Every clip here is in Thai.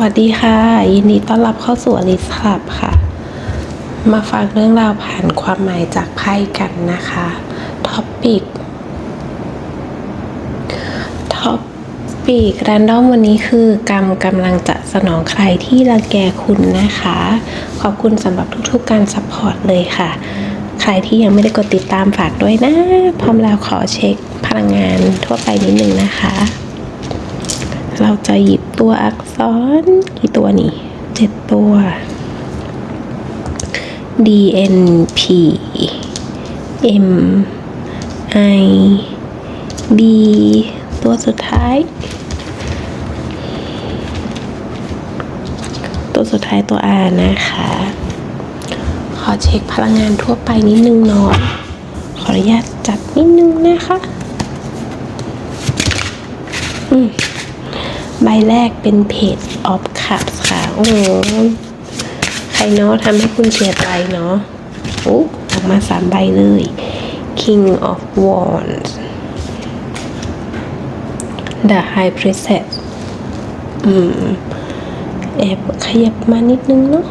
วัสดีค่ะ ยินดีต้อนรับเข้าสู่อลิสคลับค่ะ มาฟังเรื่องราวผ่านความหมายจากไพ่กันนะคะท็อปปิกท็อปปีกแรนดอมวันนี้คือกรรมกำลังจะสนองใครที่รังแกคุณนะคะ ขอบคุณสำหรับทุกๆการซัพพอร์ตเลยค่ะ ใครที่ยังไม่ได้กดติดตามฝากด้วยนะ พร้อมแล้วขอเช็คพลังงานทั่วไปนิดนึงนะคะ เราจะหยิบตัวอักษรกี่ตัวนี่เจ็ดตัว D N P M I B ตัวสุดท้าย ตัวสุดท้ายตัว R นะคะ ขอเช็คพลังงานทั่วไปนิดนึงเนาะขออนุญาตจัดนิดนึงนะคะอืม ใบแรกเป็นเพจ of cups ค่ะ โอ้โห ใครเนาะทำให้คุณเสียใจเนาะโอ้ออกมาสามใบเลย king of wands the high priestess อืม แอบขยับมานิดนึงเนาะ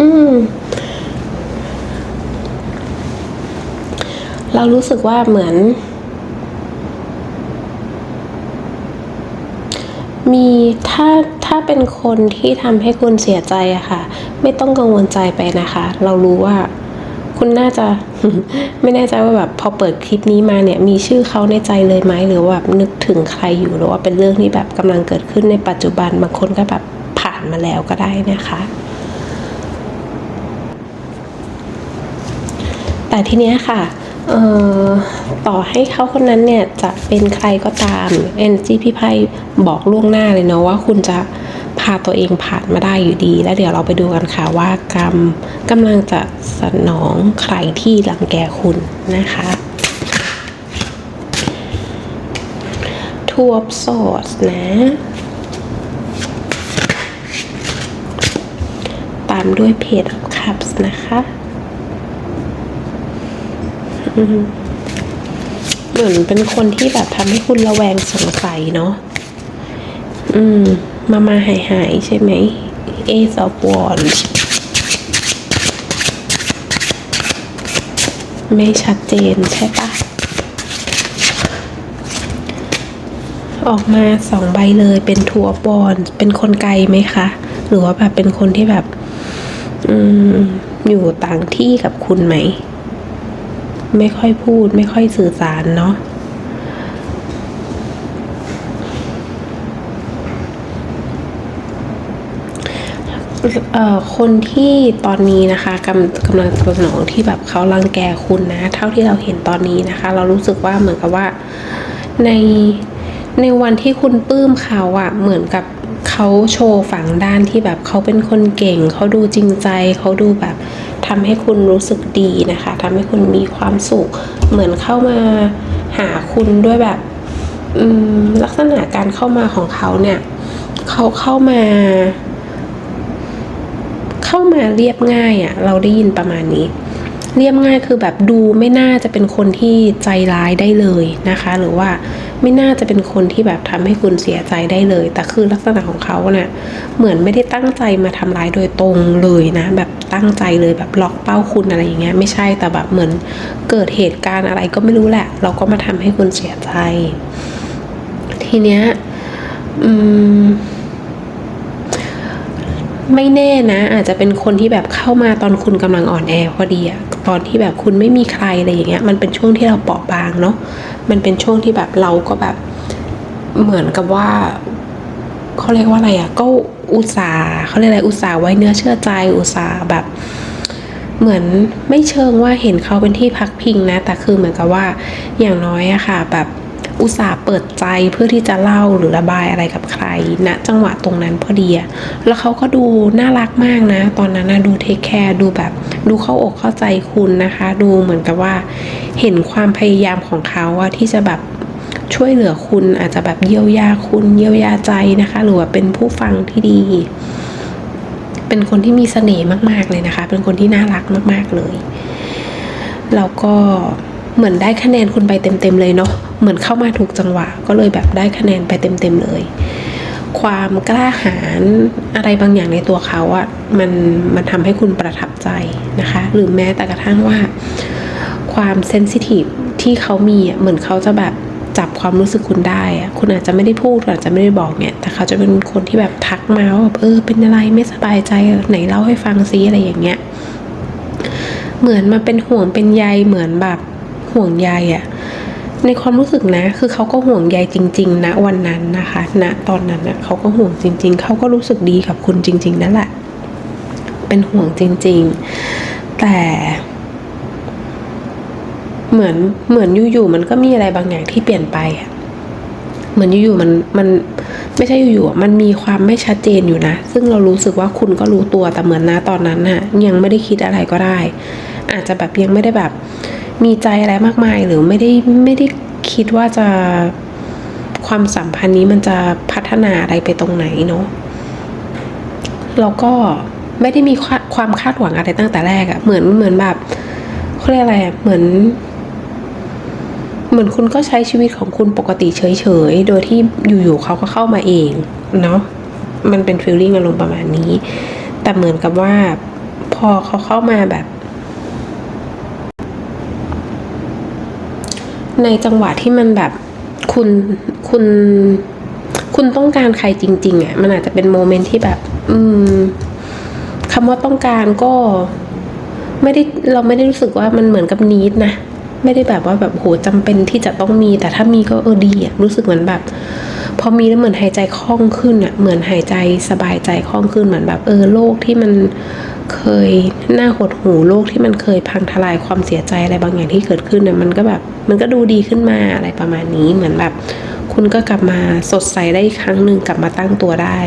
อืม เรารู้สึกว่าเหมือน มีถ้าถ้าเป็นคนที่ทำให้คุณเสียใจอะค่ะ ไม่ต้องกังวลใจไปนะคะ เรารู้ว่า คุณน่าจะ ไม่แน่ใจว่าแบบพอเปิดคลิปนี้มาเนี่ยมีชื่อเขาในใจเลยไหมหรือว่าแบบนึกถึงใครอยู่หรือว่าเป็นเรื่องที่แบบกำลังเกิดขึ้นในปัจจุบันบางคนก็แบบผ่านมาแล้วก็ได้นะคะ แต่ทีเนี้ยค่ะ ต่อให้เขาคนนั้นเนี่ยจะเป็นใครก็ตาม NG พี่ไพ่บอกล่วงหน้าเลยเนาะว่าคุณจะพาตัวเองผ่านมาได้อยู่ดี แล้วเดี๋ยวเราไปดูกันค่ะว่ากรรมกำลังจะสนองใครที่รังแกคุณนะคะ Two of Swords นะ ตามด้วย Page of Cups นะคะ เหมือนเป็นคนที่แบบทำให้คุณระแวงสงสัยเนาะอืม มามาหายหายใช่ไหม Ace of Wands ไม่ชัดเจนใช่ปะออกมาสองใบเลยเป็นทัวร์บอลเป็นคนไกลไหมคะ หรือว่าแบบเป็นคนที่แบบ อืม อยู่ต่างที่กับคุณไหม ไม่ค่อยพูด ไม่ค่อยสื่อสารเนาะคนที่ตอนนี้นะคะกำกำลังสนองที่แบบเขารังแกคุณนะ เท่าที่เราเห็นตอนนี้นะคะ เรารู้สึกว่าเหมือนกับว่าในในวันที่คุณปลื้มเขาอะเหมือนกับเขาโชว์ฝั่งด้านที่แบบเขาเป็นคนเก่ง เขาดูจริงใจ เขาดูแบบ ทำให้คุณรู้สึกดีนะคะทำให้คุณมีความสุข เหมือนเข้ามาหาคุณด้วยแบบลักษณะการเข้ามาของเขาเนี่ยเขาเข้ามา เข้ามาเรียบง่ายอะ่ะ เราได้ยินประมาณนี้ เรียบง่ายคือแบบดูไม่น่าจะเป็นคนที่ใจร้ายได้เลยนะคะ หรือว่า ไม่น่าจะเป็นคนที่แบบทำให้คุณเสียใจได้เลย แต่คือลักษณะของเขาเนะ่ะเหมือนไม่ได้ตั้งใจมาทำร้ายโดยตรงเลยนะ แบบตั้งใจเลยแบบล็อกเป้าคุณอะไรอย่างเงี้ยไม่ใช่แต่แบบเหมือนเกิดเหตุการณ์อะไรก็ไม่รู้แหละ เราก็มาทำให้คุณเสียใจ ทีเนี้ยอืมไม่แน่นะ อาจจะเป็นคนที่แบบเข้ามาตอนคุณกำลังอ่อนแอพอดีอะ ตอนที่แบบคุณไม่มีใครอะไรอย่างเงี้ยมันเป็นช่วงที่เราเปราะบางเนาะมันเป็นช่วงที่แบบเราก็แบบเหมือนกับว่าเขาเรียกว่าอะไรอะก็อุตส่าเขาเรียกอะไรอุตส่าไว้เนื้อเชื่อใจอุตส่าแบบ เหมือนไม่เชิงว่าเห็นเขาเป็นที่พักพิงนะ แต่คือเหมือนกับว่าอย่างน้อยอะค่ะ แบบ อุตส่าห์เปิดใจเพื่อที่จะเล่าหรือระบายอะไรกับใครณนะจังหวะตรงนั้นพอดีอะแล้วเขาก็ดูน่ารักมากนะ ตอนนั้นนะดูเทคแคร์ดูแบบดูเข้าอกเข้าใจคุณนะคะ ดูเหมือนกับว่า เห็นความพยายามของเขาอะที่จะแบบช่วยเหลือคุณอาจจะแบบเยียวยาคุณเยียวยาใจนะคะ หรือว่าเป็นผู้ฟังที่ดี เป็นคนที่มีเสน่ห์มาก ๆเลยนะคะ เป็นคนที่น่ารักมาก ๆเลย แล้วก็ เหมือนได้คะแนนคุณไปเต็มๆเลยเนาะเหมือนเข้ามาถูกจังหวะ ก็เลยแบบได้คะแนนไปเต็มๆเลย ความกล้าหาญอะไรบางอย่างในตัวเขาอะมันมันทำให้คุณประทับใจนะคะ หรือแม้แต่กระทั่งว่า ความเซนซิทีฟที่เขามีอะเหมือนเขาจะแบบจับความรู้สึกคุณได้อะคุณอาจจะไม่ได้พูดอาจจะไม่ได้บอกเนี่ย แต่เขาจะเป็นคนที่แบบทักมาว่าแบบเออเป็นอะไรไม่สบายใจไหนเล่าให้ฟังซิอะไรอย่างเงี้ย เหมือนมาเป็นห่วงเป็นใยเหมือนแบบ ห่วงใยอะในความรู้สึกนะ คือเขาก็ห่วงใยจริง ๆ นะวันนั้นนะคะณตอนนั้นนะเขาก็ห่วงจริง ๆ เขาก็รู้สึกดีกับคุณจริง ๆ นั่นแหละ เป็นห่วงจริง ๆ แต่ เหมือนเหมือนอยู่ๆมันก็มีอะไรบางอย่างที่เปลี่ยนไปอะเหมือนอยู่ๆมันมันไม่ใช่อยู่ๆอะมันมีความไม่ชัดเจนอยู่นะ ซึ่งเรารู้สึกว่าคุณก็รู้ตัวแต่เหมือนนะตอนนั้นน่ะ ยังไม่ได้คิดอะไรก็ได้ อาจจะแบบยังไม่ได้แบบ มีใจอะไรมากมายหรือไม่ได้ไม่ได้คิดว่าจะความสัมพันธ์นี้มันจะพัฒนาอะไรไปตรงไหนเนาะแล้วก็ไม่ได้มีความคามคาดหวังอะไรตั้งแต่แรกอะเหมือนเหมือนแบบเขาเรียกอะไรอะเหมือน เหมือนคุณก็ใช้ชีวิตของคุณปกติเฉยๆ โดยที่อยู่ๆเขาก็เข้ามาเองเนาะมันเป็นฟีลลิ่งอารมณ์ประมาณนี้ แต่เหมือนกับว่าพอเขาเข้ามาแบบ ในจังหวะที่มันแบบคุณคุณคุณต้องการใครจริง ๆอะ่ะมันอาจจะเป็นโมเมนต์ที่แบบ อืมคำว่าต้องการก็ไม่ได้เราไม่ได้รู้สึกว่ามันเหมือนกับนีดนะไม่ได้แบบว่าแบบโหจำเป็นที่จะต้องมี แต่ถ้ามีก็เออดีอะรู้สึกเหมือนแบบ พอมีแล้วเหมือนหายใจคล่องขึ้นอะเหมือนหายใจสบายใจคล่องขึ้นเหมือนแบบ เออโลกที่มัน เคยหน่าหดหูโลกที่มันเคยพังทลายความเสียใจอะไรบางอย่างที่เกิดขึ้นเนี่ยมันก็แบบมันก็ดูดีขึ้นมาอะไรประมาณนี้เหมือนแบบ คุณก็กลับมาสดใสได้อีกครั้งหนึ่งกลับมาตั้งตัวได้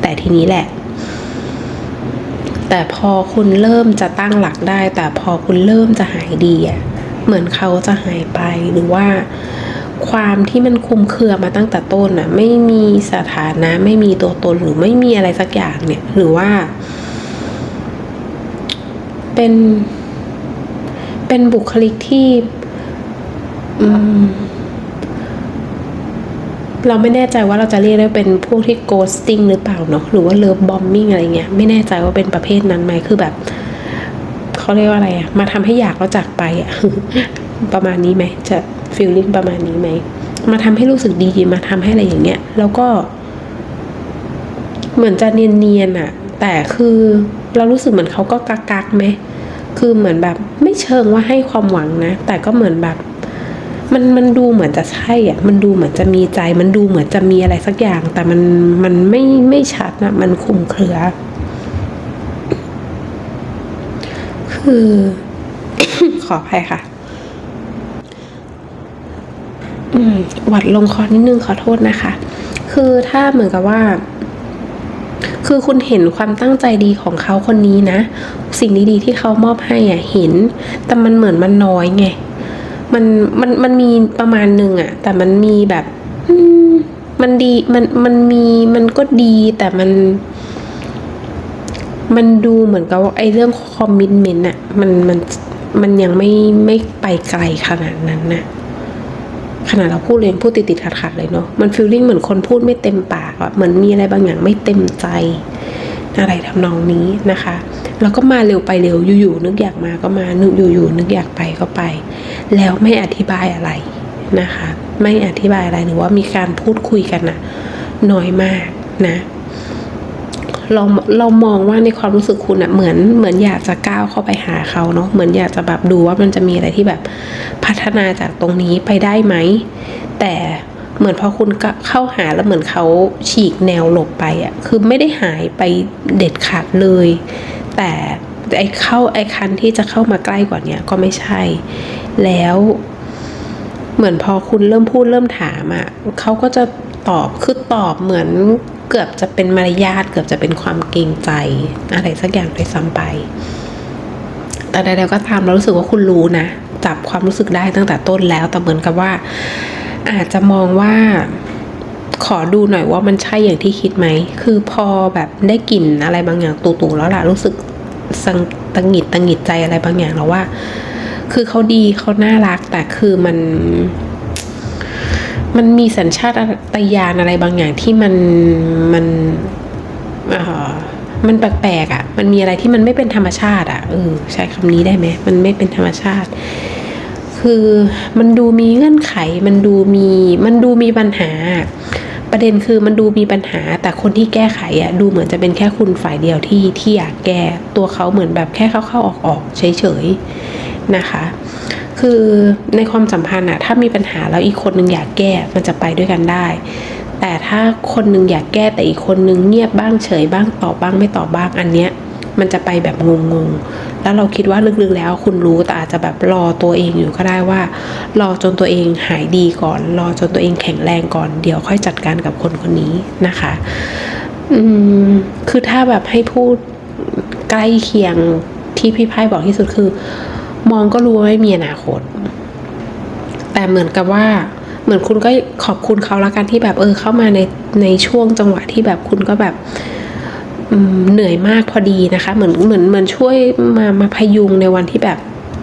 แต่ทีนี้แหละ แต่พอคุณเริ่มจะตั้งหลักได้ แต่พอคุณเริ่มจะหายดีอะเหมือนเขาจะหายไปหรือว่าความที่มันคุมเครือมาตั้งแต่ต้นอะไม่มีสถานะไม่มีตัวตนหรือไม่มีอะไรสักอย่างเนี่ย หรือว่า เป็น เป็นบุคลิกที่เราไม่แน่ใจว่าเราจะเรียกได้เป็นพวกที่ ghosting หรือเปล่าเนาะหรือว่า love bombing อะไรเงี้ยไม่แน่ใจว่าเป็นประเภทนั้นไหมคือแบบเขาเรียกว่าอะไรอะมาทำให้อยากเราจากไปอะประมาณนี้ไหมจะ feeling ประมาณนี้ไหมมาทำให้รู้สึกดีมาทำให้อะไรอย่างเงี้ย แล้วก็ เหมือนจะเนียนๆอะ แต่คือเรารู้สึกเหมือนเขาก็กักกักไหมคือเหมือนแบบไม่เชิงว่าให้ความหวังนะ แต่ก็เหมือนแบบ มันมันดูเหมือนจะใช่อะ มันดูเหมือนจะมีใจ มันดูเหมือนจะมีอะไรสักอย่าง แต่มันมันไม่ไม่ชัดนะมันคลุมเครือ คือขออภัยค่ะอืมหวัดลงคอนิดนึงขอโทษนะคะ คือถ้าเหมือนกับว่า คือคุณเห็นความตั้งใจดีของเขาคนนี้นะ สิ่งดีๆที่เขามอบให้อะเห็น แต่มันเหมือนมันน้อยไง มันมันมันมีประมาณหนึ่งอะ แต่มันมีแบบมันดีมันมันมีมันก็ดีแต่มันมันดูเหมือนกับว่าไอ้เรื่องคอมมิชเมนต์อะมันมันมันยังไม่ไม่ไปไกลขนาดนั้นนะ ขนาดเราพูดเลยงพูดติดติดขัดขัดเลยเนาะมันฟีลลิ่งเหมือนคนพูดไม่เต็มปากอะเหมือนมีอะไรบางอย่างไม่เต็มใจอะไรทำนองนี้นะคะแล้วก็มาเร็วไปเร็วอยู่ๆนึกอยากมาก็มานึกอยู่ๆนึกอยากไปก็ไป แล้วไม่อธิบายอะไรนะคะ ไม่อธิบายอะไรหรือว่ามีการพูดคุยกันนะน้อยมากนะ เราเรามองว่าในความรู้สึกคุณอะเหมือนเหมือนอยากจะก้าวเข้าไปหาเขาเนาะเหมือนอยากจะแบบดูว่ามันจะมีอะไรที่แบบพัฒนาจากตรงนี้ไปได้ไหม แต่เหมือนพอคุณเข้าหาแล้วเหมือนเขาฉีกแนวหลบไปอะคือไม่ได้หายไปเด็ดขาดเลย แต่ไอ้เข้าไอ้คันที่จะเข้ามาใกล้กว่าเนี้ยก็ไม่ใช่ แล้วเหมือนพอคุณเริ่มพูดเริ่มถามอะ่ะเขาก็จะตอบคือตอบเหมือน เกือบจะเป็นมารยาทเกือบจะเป็นความเกรงใจอะไรสักอย่างด้วยซ้ำไป แต่ใดๆก็ตามเรารู้สึกว่าคุณรู้นะจับความรู้สึกได้ตั้งแต่ต้นแล้วแต่เหมือนกับว่า อาจจะมองว่าขอดูหน่อยว่ามันใช่อย่างที่คิดไหม คือพอแบบได้กลิ่นอะไรบางอย่างตู่ๆแล้วล่ะรู้สึกสังตังหิดตังหิดใจอะไรบางอย่างแล้วว่า คือเขาดีเขาน่ารักแต่คือมัน มันมีสัญชาตญาณอะไรบางอย่างที่มันมันอ่อมันแปลกๆอะ มันมีอะไรที่มันไม่เป็นธรรมชาติ อะเออใช้คำนี้ได้ไหมมันไม่เป็นธรรมชาติ คือมันดูมีเงื่อนไข มันดูมีมันดูมีปัญหา ประเด็นคือมันดูมีปัญหา แต่คนที่แก้ไขอะดูเหมือนจะเป็นแค่คุณฝ่ายเดียวที่ที่อยากแก้ตัวเขาเหมือนแบบแค่เข้าๆออกๆเฉยๆนะคะ คือในความสัมพันธ์อะถ้ามีปัญหาแล้วอีกคนนึงอยากแก้มันจะไปด้วยกันได้ แต่ถ้าคนนึงอยากแก้แต่อีกคนนึงเงียบบ้างเฉยบ้างตอบบ้างไม่ตอบบ้างอันเนี้ยมันจะไปแบบงงๆ แล้วเราคิดว่าลึกๆแล้วคุณรู้แต่อาจจะแบบรอตัวเองอยู่ก็ได้ว่า รอจนตัวเองหายดีก่อน รอจนตัวเองแข็งแรงก่อน เดี๋ยวค่อยจัดการกับคนคนนี้นะคะอืมคือถ้าแบบให้พูดใกล้เคียงที่พี่ไพ่บอกที่สุดคือ มองก็รู้ว่าไม่มีอนาคต แต่เหมือนกับว่า เหมือนคุณก็ขอบคุณเขาละกันที่แบบเออเข้ามาในในช่วงจังหวะที่แบบคุณก็แบบเหนื่อยมากพอดีนะคะ เหมือนเหมือนเหมือนช่วยมามาพยุงในวันที่แบบ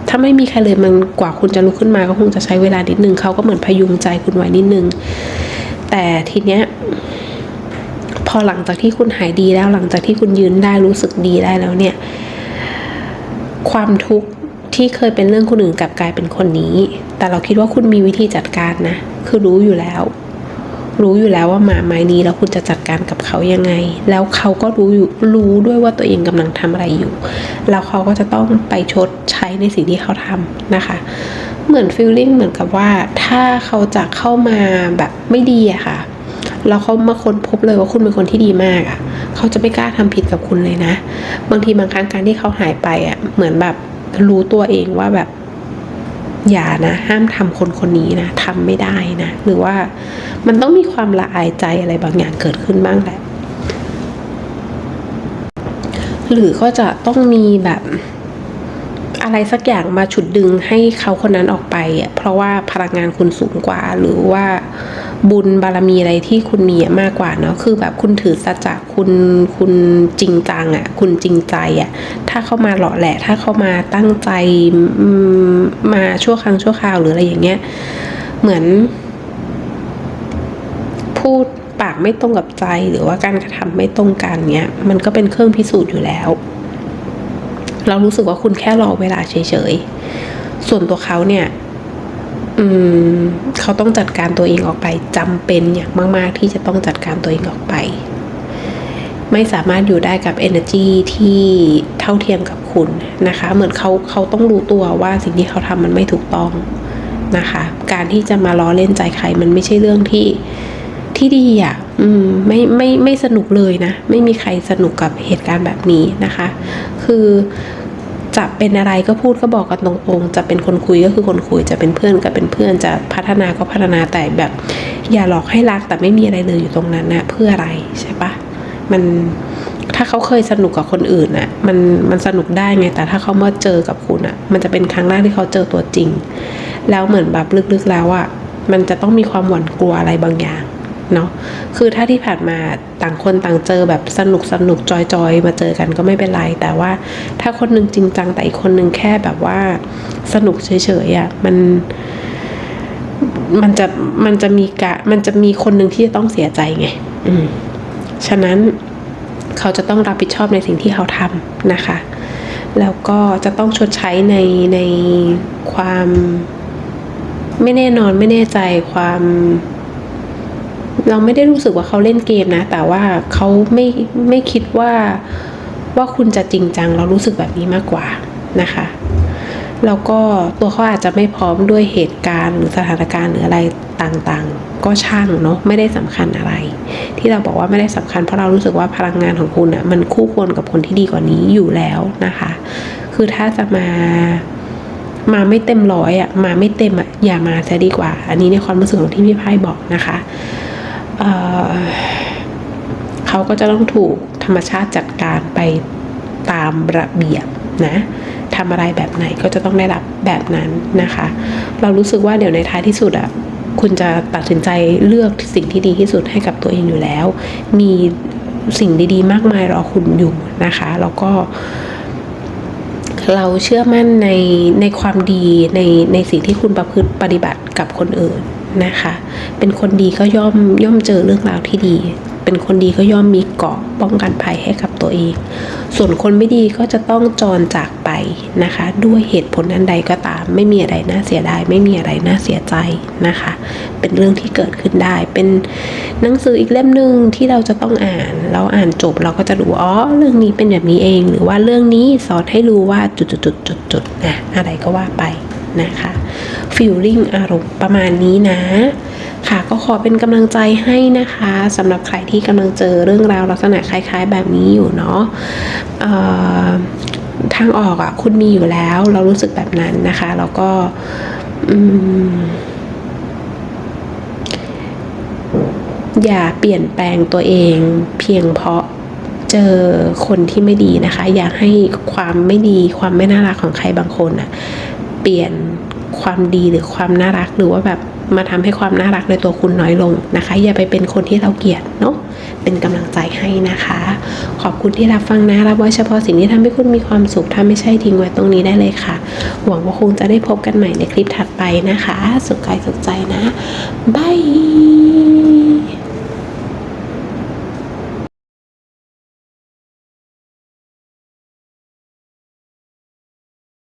ถ้าไม่มีใครเลยมันกว่าคุณจะลุกขึ้นมาก็คงจะใช้เวลานิดนึงเขาก็เหมือนพยุงใจคุณไว้นิดนึง แต่ทีเนี้ยพอหลังจากที่คุณหายดีแล้วหลังจากที่คุณยืนได้รู้สึกดีได้แล้วเนี่ย ความทุกข์ ที่เคยเป็นเรื่องคนอื่นกลับกลายเป็นคนนี้ แต่เราคิดว่าคุณมีวิธีจัดการนะ คือรู้อยู่แล้ว รู้อยู่แล้วว่าหมาไม้นี้แล้วคุณจะจัดการกับเขายังไง แล้วเขาก็รู้อยู่รู้ด้วยว่าตัวเองกำลังทำอะไรอยู่ แล้วเขาก็จะต้องไปชดใช้ในสิ่งที่เขาทำนะคะ เหมือนฟีลลิ่งเหมือนกับว่า ถ้าเขาจะเข้ามาแบบไม่ดีอะค่ะแล้วเขามาค้นพบเลยว่าคุณเป็นคนที่ดีมากอะ่ะ เขาจะไม่กล้าทำผิดกับคุณเลยนะ บางทีบางครั้งการที่เขาหายไปอะ่ะ เหมือนแบบ รู้ตัวเองว่าแบบอย่านะ ห้ามทำคนคนนี้นะทำไม่ได้นะ หรือว่ามันต้องมีความละอายใจอะไรบางอย่างเกิดขึ้นบ้างแหละ หรือก็จะต้องมีแบบอะไรสักอย่างมาฉุดดึงให้เขาคนนั้นออกไปอะเพราะว่าพลังงานคุณสูงกว่าหรือว่า บุญบารมีอะไรที่คุณมีมากกว่าเนาะคือแบบคุณถือสัจจะคุณคุณจริงจังอะ คุณจริงใจอะ ถ้าเข้ามาหล่อแหละ ถ้าเข้ามาตั้งใจมาชั่วครั้งชั่วคราวหรืออะไรอย่างเงี้ย เหมือน พูดปากไม่ตรงกับใจหรือว่าการกระทำไม่ตรงกันเนี้ย มันก็เป็นเครื่องพิสูจน์อยู่แล้ว เรารู้สึกว่าคุณแค่รอเวลาเฉยๆส่วนตัวเขาเนี่ย เขาต้องจัดการตัวเองออกไปจำเป็นอย่างมาก ๆ ที่จะต้องจัดการตัวเองออกไป ไม่สามารถอยู่ได้กับ energy ที่เท่าเทียมกับคุณนะคะ เหมือนเขาเขาต้องรู้ตัวว่าสิ่งที่เขาทำมันไม่ถูกต้องนะคะ การที่จะมาล้อเล่นใจใครมันไม่ใช่เรื่องที่ที่ดีอะ อืม ไม่ไม่ไม่สนุกเลยนะ ไม่มีใครสนุกกับเหตุการณ์แบบนี้นะคะ คือ จะเป็นอะไรก็พูดก็บอกกันตรงๆจะเป็นคนคุยก็คือคนคุยจะเป็นเพื่อนก็เป็นเพื่อนจะพัฒนาก็พัฒนาแต่แบบ อย่าหลอกให้รักแต่ไม่มีอะไรเลยอยู่ตรงนั้นนะเพื่ออะไรใช่ปะมันถ้าเขาเคยสนุกกับคนอื่นน่ะมันมันสนุกได้ไงแต่ถ้าเขามาเจอกับคุณอะ มันจะเป็นครั้งแรกที่เขาเจอตัวจริง แล้วเหมือนแบบลึกๆแล้วอะมันจะต้องมีความหวั่นกลัวอะไรบางอย่าง เนาะคือถ้าที่ผ่านมาต่างคนต่างเจอแบบสนุกสนุกจอยจอยๆ มาเจอกันก็ไม่เป็นไร แต่ว่าถ้าคนนึงจริงจังแต่อีกคนนึงแค่แบบว่าสนุกเฉยๆอะ่ะมันมันจะมันจะมีกะมันจะมีคนหนึ่งที่จะต้องเสียใจไง อืม ฉะนั้นเขาจะต้องรับผิดชอบในสิ่งที่เขาทำนะคะ แล้วก็จะต้องชดใช้ในในความไม่แน่นอนไม่แน่ใจความ เราไม่ได้รู้สึกว่าเขาเล่นเกมนะ แต่ว่าเขาไม่ไม่คิดว่าว่าคุณจะจริงจัง เรารู้สึกแบบนี้มากกว่านะคะ แล้วก็ตัวเขาอาจจะไม่พร้อมด้วยเหตุการณ์หรือสถานการณ์หรืออะไรต่างๆ ก็ช่างเนาะไม่ได้สำคัญอะไร ที่เราบอกว่าไม่ได้สำคัญเพราะเรารู้สึกว่าพลังงานของคุณอะ่ะมันคู่ควรกับคนที่ดีกว่านี้อยู่แล้วนะคะ คือถ้าจะมามาไม่เต็มร้อยอะมาไม่เต็มอะอย่ามาจะดีกว่า อันนี้ในความรู้สึกของที่พี่ไพ่บอกนะคะ เเขาก็จะต้องถูกธรรมชาติจัดการไปตามระเบียบนะทำอะไรแบบไหนก็จะต้องได้รับแบบนั้นนะคะ เรารู้สึกว่าเดี๋ยวในท้ายที่สุดอะคุณจะตัดสินใจเลือกสิ่งที่ดีที่สุดให้กับตัวเองอยู่แล้ว มีสิ่งดีๆ มากมายรอคุณอยู่นะคะ แล้วก็เราเชื่อมั่นในในความดีในในสิ่งที่คุณประพฤติปฏิบัติกับคนอื่น นะคะ เป็นคนดีก็ย่อมย่อมเจอเรื่องราวที่ดี เป็นคนดีก็ย่อมมีเกราะป้องกันภัยให้กับตัวเอง ส่วนคนไม่ดีก็จะต้องจรจากไปนะคะ ด้วยเหตุผลอันใดก็ตาม ไม่มีอะไรน่าเสียดายไม่มีอะไรน่าเสียใจนะคะ เป็นเรื่องที่เกิดขึ้นได้ เป็นหนังสืออีกเล่มหนึ่งที่เราจะต้องอ่าน เราอ่านจบเราก็จะรู้อ๋อเรื่องนี้เป็นแบบนี้เอง หรือว่าเรื่องนี้สอนให้รู้ว่าจุดจุดจุดจุดจุดๆๆๆนะอะไรก็ว่าไป นะคะ feeling อารมณ์ประมาณนี้นะ ค่ะก็ขอเป็นกำลังใจให้นะคะสำหรับใครที่กำลังเจอเรื่องราวลักษณะคล้าย ๆ แบบนี้อยู่เนาะทางออกอะ่ะคุณมีอยู่แล้ว เรารู้สึกแบบนั้นนะคะ แล้วก็ออย่าเปลี่ยนแปลงตัวเองเพียงเพราะเจอคนที่ไม่ดีนะคะ อย่าให้ความไม่ดีความไม่น่ารักของใครบางคนอะ เปลี่ยนความดีหรือความน่ารักหรือว่าแบบมาทำให้ความน่ารักในตัวคุณน้อยลงนะคะ อย่าไปเป็นคนที่เราเกลียดเนาะเป็นกำลังใจให้นะคะ ขอบคุณที่รับฟังนะรับไว้เฉพาะสิ่งที่ทำให้คุณมีความสุขถ้าไม่ใช่ทิ้งไว้ตรงนี้ได้เลยค่ะ หวังว่าคงจะได้พบกันใหม่ในคลิปถัดไปนะคะ สุขกายสุขใจนะบาย